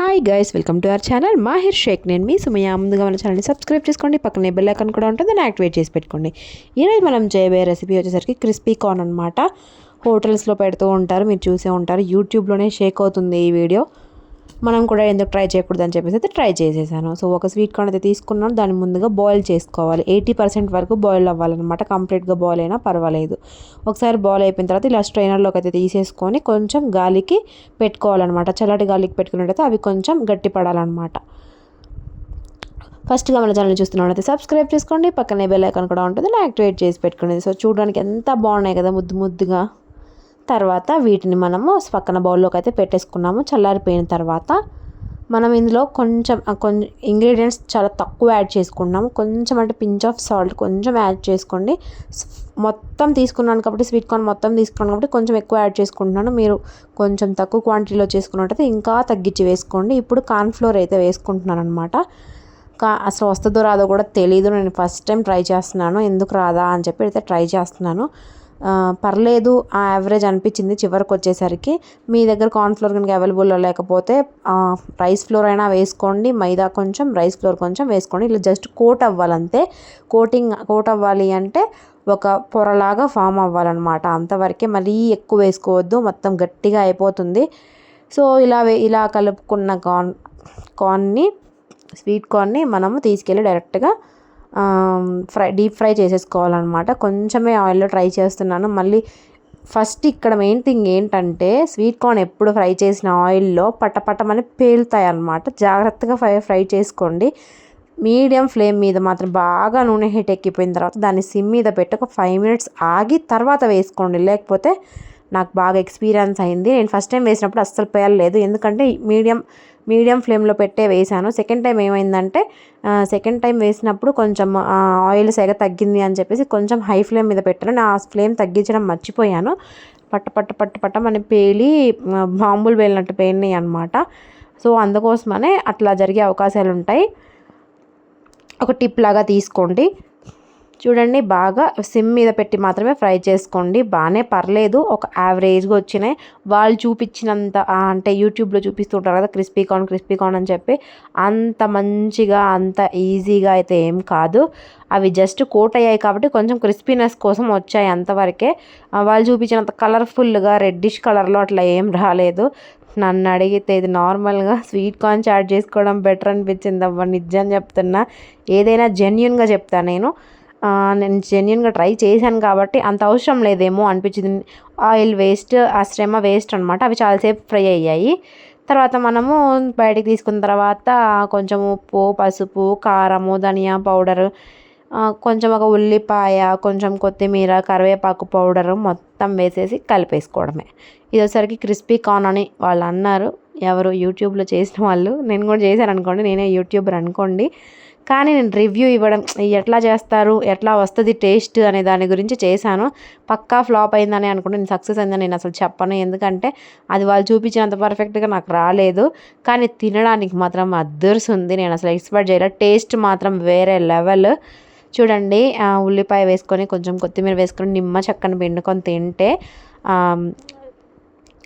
Hi guys welcome to our channel Mahir Shaikh నేను మీ సుమయ ముందుగా మన ఛానల్ని సబ్స్క్రైబ్ చేసుకోండి. పక్కనే బెల్ ఐకాన్ కూడా ఉంటుంది. దాన్ని యాక్టివేట్ చేసి పెట్టుకోండి. ఈరోజు మనం చేయబోయే రెసిపీ వచ్చేసరికి క్రిస్పీ కార్న్ అనమాట హోటల్స్లో పెడుతూ ఉంటారు. మీరు చూసే ఉంటారు. యూట్యూబ్లోనే షేక్ అవుతుంది ఈ వీడియో మనం కూడా ఎందుకు ట్రై చేయకూడదు అని చెప్పేసి అయితే ట్రై చేసేసాను. సో ఒక స్వీట్ కార్న్ అయితే తీసుకున్నాను. దాన్ని ముందుగా బాయిల్ చేసుకోవాలి. ఎయిటీ పర్సెంట్ వరకు బాయిల్ అవ్వాలన్నమాట. కంప్లీట్గా బాయిల్ అయినా పర్వాలేదు. ఒకసారి బాయిల్ అయిపోయిన తర్వాత ఇలా స్ట్రైనర్లోకి అయితే తీసేసుకొని కొంచెం గాలికి పెట్టుకోవాలన్నమాట. చల్లటి గాలికి పెట్టుకున్నట్టయితే అవి కొంచెం గట్టి పడాలన్నమాట. ఫస్ట్గా మన ఛానల్ చూస్తున్నట్లయితే సబ్స్క్రైబ్ చేసుకోండి. పక్కనే బెల్ ఐకాన్ కూడా ఉంటుంది. యాక్టివేట్ చేసి పెట్టుకోండి. సో చూడడానికి ఎంత బాగున్నాయి కదా ముద్దు ముద్దుగా. తర్వాత వీటిని మనము పక్కన బౌల్లోకి అయితే పెట్టేసుకున్నాము. చల్లారిపోయిన తర్వాత మనం ఇందులో కొంచెం కొంచెం ఇంగ్రీడియంట్స్ చాలా తక్కువ యాడ్ చేసుకున్నాము కొంచెం అంటే పించ్ ఆఫ్ సాల్ట్ కొంచెం యాడ్ చేసుకోండి. మొత్తం తీసుకున్నాను కాబట్టి స్వీట్ కార్న్ మొత్తం తీసుకున్నాను కాబట్టి కొంచెం ఎక్కువ యాడ్ చేసుకుంటున్నాను. మీరు కొంచెం తక్కువ క్వాంటిటీలో చేసుకున్నట్టయితే ఇంకా తగ్గించి వేసుకోండి. ఇప్పుడు కార్న్ఫ్లోర్ అయితే వేసుకుంటున్నాను అనమాట కా అసలు వస్తుందో రాదో కూడా తెలీదు. నేను ఫస్ట్ టైం ట్రై చేస్తున్నాను. ఎందుకు రాదా అని చెప్పి అయితే ట్రై చేస్తున్నాను. పర్లేదు ఆ యావరేజ్ అనిపించింది చివరికి వచ్చేసరికి మీ దగ్గర కార్న్ఫ్లోర్ కనుక అవైలబుల్లో లేకపోతే రైస్ ఫ్లోర్ అయినా వేసుకోండి మైదా కొంచెం రైస్ ఫ్లోర్ కొంచెం వేసుకోండి. ఇలా జస్ట్ కోట్ అవ్వాలంతే. కోటింగ్ కోట్ అవ్వాలి అంటే ఒక పొరలాగా ఫామ్ అవ్వాలన్నమాట. అంతవరకే మరీ ఎక్కువ వేసుకోవద్దు మొత్తం గట్టిగా అయిపోతుంది. సో ఇలా ఇలా కలుపుకున్న కార్న్ కార్న్ని స్వీట్ కార్న్ని మనము తీసుకెళ్ళి డైరెక్ట్గా ఫ్రై డీప్ ఫ్రై చేసేసుకోవాలన్నమాట. కొంచెమే ఆయిల్లో ట్రై చేస్తున్నాను. మళ్ళీ ఫస్ట్ ఇక్కడ మెయిన్ థింగ్ ఏంటంటే స్వీట్ కార్న్ ఎప్పుడు ఫ్రై చేసిన ఆయిల్లో పటపటమని పేలుతాయి అన్నమాట జాగ్రత్తగా ఫ్రై ఫ్రై చేసుకోండి. మీడియం ఫ్లేమ్ మీద మాత్రం బాగా నూనె హీట్ ఎక్కిపోయిన తర్వాత దాన్ని సిమ్ మీద పెట్టి ఒక ఫైవ్ మినిట్స్ ఆగి తర్వాత వేసుకోండి. లేకపోతే నాకు బాగా ఎక్స్పీరియన్స్ అయింది. నేను ఫస్ట్ టైం వేసినప్పుడు అస్సలు పేలలేదు. ఎందుకంటే మీడియం మీడియం ఫ్లేమ్లో పెట్టే వేసాను. సెకండ్ టైం ఏమైందంటే సెకండ్ టైం వేసినప్పుడు కొంచెం ఆయిల్ సెగ తగ్గింది అని చెప్పేసి కొంచెం హై ఫ్లేమ్ మీద పెట్టాను. నా ఫ్లేమ్ తగ్గించడం మర్చిపోయాను. పట్ట పట్ట పట్ట పట్ట మన పేలి బాంబులు పేలినట్టు పేలినాయి అనమాట సో అందుకోసమనే అట్లా జరిగే అవకాశాలు ఉంటాయి ఒక టిప్ లాగా తీసుకోండి. చూడండి బాగా సిమ్ మీద పెట్టి మాత్రమే ఫ్రై చేసుకోండి. బాగానే పర్లేదు ఒక యావరేజ్గా వచ్చినాయి వాళ్ళు చూపించినంత అంటే యూట్యూబ్లో చూపిస్తుంటారు కదా క్రిస్పీ కార్న్ క్రిస్పీ కార్న్ అని చెప్పి అంత మంచిగా అంత ఈజీగా అయితే ఏం కాదు. అవి జస్ట్ కోట్ అయ్యాయి కాబట్టి కొంచెం క్రిస్పీనెస్ కోసం వచ్చాయి అంతవరకే. వాళ్ళు చూపించినంత కలర్ఫుల్గా రెడ్డిష్ కలర్లో అట్లా ఏం రాలేదు. నన్ను అడిగితే ఇది నార్మల్గా స్వీట్ కార్న్ చాట్ చేసుకోవడం బెటర్ అనిపించింది అవ్వ నిజం చెప్తున్నా. ఏదైనా జెన్యున్గా చెప్తాను నేను. నేను జెన్యున్గా ట్రై చేశాను కాబట్టి అంత అవసరం లేదేమో అనిపించింది. ఆయిల్ వేస్ట్ ఆ శ్రమ వేస్ట్ అనమాట అవి చాలాసేపు ఫ్రై అయ్యాయి. తర్వాత మనము బయటికి తీసుకున్న తర్వాత కొంచెం ఉప్పు పసుపు కారము ధనియా పౌడరు కొంచెం ఒక ఉల్లిపాయ కొంచెం కొత్తిమీర కరివేపాకు పౌడరు మొత్తం వేసేసి కలిపేసుకోవడమే. ఇది క్రిస్పీ కార్న్ అని వాళ్ళు అన్నారు. ఎవరు యూట్యూబ్లో చేసిన వాళ్ళు నేను కూడా చేశాను అనుకోండి నేనే యూట్యూబర్ అనుకోండి. కానీ నేను రివ్యూ ఇవ్వడం ఎట్లా చేస్తారు ఎట్లా వస్తుంది టేస్ట్ అనే దాని గురించి చేశాను. పక్కా ఫ్లాప్ అయిందని అనుకుంటే నేను సక్సెస్ అయిందని నేను అసలు చెప్పను. ఎందుకంటే అది వాళ్ళు చూపించినంత పర్ఫెక్ట్గా నాకు రాలేదు. కానీ తినడానికి మాత్రం అద్దర్స్ ఉంది. నేను అసలు ఎక్స్పెక్ట్ చేయలేదు టేస్ట్ మాత్రం వేరే లెవెల్. చూడండి ఉల్లిపాయ వేసుకొని కొంచెం కొత్తిమీర వేసుకొని నిమ్మ చక్కని పిండుకొని తింటే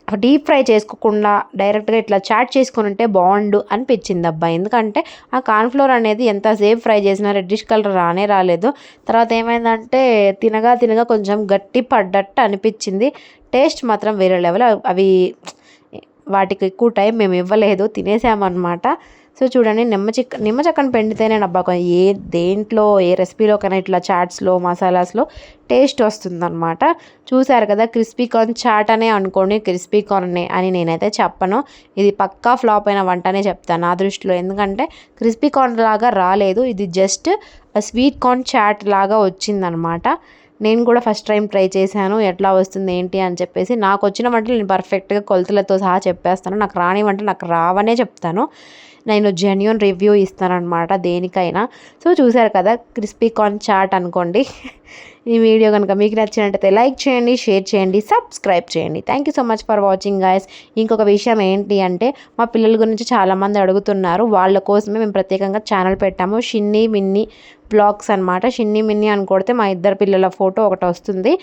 డీప్ ఫ్రై చేసుకోకుండా డైరెక్ట్గా ఇట్లా చాట్ చేసుకుని ఉంటే బాగుండు అనిపించింది అబ్బా. ఎందుకంటే ఆ కార్న్ఫ్లోర్ అనేది ఎంతసేపు ఫ్రై చేసినా రెడ్డిష్ కలర్ రానే రాలేదు. తర్వాత ఏమైందంటే తినగా తినగా కొంచెం గట్టి పడ్డట్టు అనిపించింది. టేస్ట్ మాత్రం వేరే లెవెల్. అవి వాటికి ఎక్కువ టైం మేము ఇవ్వలేదు. తినేసామన్నమాట. సో చూడండి నిమ్మ చిక్క నిమ్మ చెక్కను పెండితేనే అబ్బా ఏ దేంట్లో ఏ రెసిపీలో కన్నా ఇట్లా చాట్స్లో మసాలాస్లో టేస్ట్ వస్తుందన్నమాట. చూసారు కదా క్రిస్పీ కార్న్ చాట్ అనే అనుకోండి క్రిస్పీ కార్న్ అని నేనైతే చెప్పను. ఇది పక్కా ఫ్లాప్ అయిన వంటనే చెప్తాను నా దృష్టిలో. ఎందుకంటే క్రిస్పీ కార్న్ లాగా రాలేదు. ఇది జస్ట్ స్వీట్ కార్న్ చాట్ లాగా వచ్చిందనమాట నేను కూడా ఫస్ట్ టైం ట్రై చేశాను. ఎట్లా వస్తుంది ఏంటి అని చెప్పేసి నాకు వచ్చిన వంటలు నేను పర్ఫెక్ట్గా కొలతలతో సహా చెప్పేస్తాను. నాకు రాని వంట నాకు రావనే చెప్తాను. నేను జెన్యున్ రివ్యూ ఇస్తానమాట దేనికైనా. సో చూసారు కదా క్రిస్పీ కార్న్ చాట్ అనుకోండి. ఈ వీడియో కనుక మీకు నచ్చినట్టయితే లైక్ చేయండి షేర్ చేయండి సబ్స్క్రైబ్ చేయండి. Thank you so much for watching guys ఇంకొక విషయం ఏంటి అంటే మా పిల్లల గురించి చాలామంది అడుగుతున్నారు. వాళ్ళ కోసమే మేము ప్రత్యేకంగా ఛానల్ పెట్టాము. షిన్ని మిన్ని బ్లాగ్స్ అనమాట షిన్ని మిన్ని అని కొడితే మా ఇద్దరు పిల్లల ఫోటో ఒకటి వస్తుంది.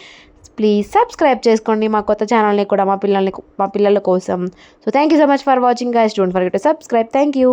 ప్లీజ్ సబ్స్క్రైబ్ చేసుకోండి మా కొత్త ఛానల్ని కూడా మా పిల్లల్ని మా పిల్లల కోసం. So thank you so much for watching guys don't forget to subscribe thank you